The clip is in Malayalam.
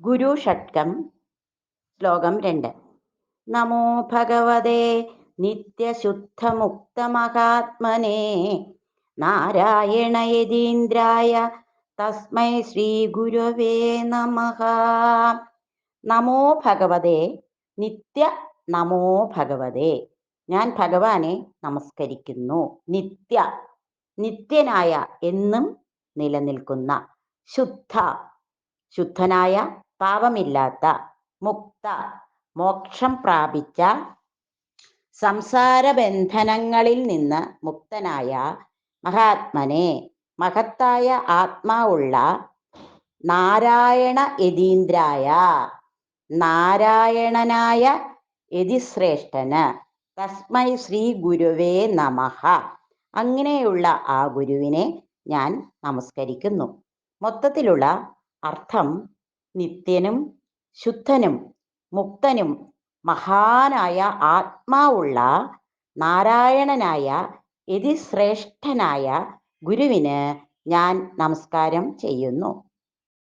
ഗുരു ഷട്കം ശ്ലോകം രണ്ട്. നമോ ഭഗവതേ നിത്യശുദ്ധമുക്തമഹാത്മനെ നാരായണ യതീന്ദ്രായ തസ്മൈ ശ്രീ ഗുരുവേ നമ. നമോ ഭഗവതേ നിത്യ നമോ ഭഗവതേ. ഞാൻ ഭഗവാനെ നമസ്കരിക്കുന്നു. നിത്യ നിത്യനായ എന്നും നിലനിൽക്കുന്ന ശുദ്ധ ശുദ്ധനായ പാപമില്ലാത്ത മുക്ത മോക്ഷം പ്രാപിച്ച സംസാരബന്ധനങ്ങളിൽ നിന്ന് മുക്തനായ മഹാത്മനെ മഹത്തായ ആത്മാവുള്ള നാരായണ യതീന്ദ്രായ നാരായണനായ യതിശ്രേഷ്ഠന് തസ്മൈ ശ്രീ ഗുരുവേ നമഹ അങ്ങനെയുള്ള ആ ഗുരുവിനെ ഞാൻ നമസ്കരിക്കുന്നു. മൊത്തത്തിലുള്ള അർത്ഥം നിത്യനും ശുദ്ധനും മുക്തനും മഹാനായ ആത്മാവുള്ള നാരായണനായ യതിശ്രേഷ്ഠനായ ഗുരുവിന് ഞാൻ നമസ്കാരം ചെയ്യുന്നു.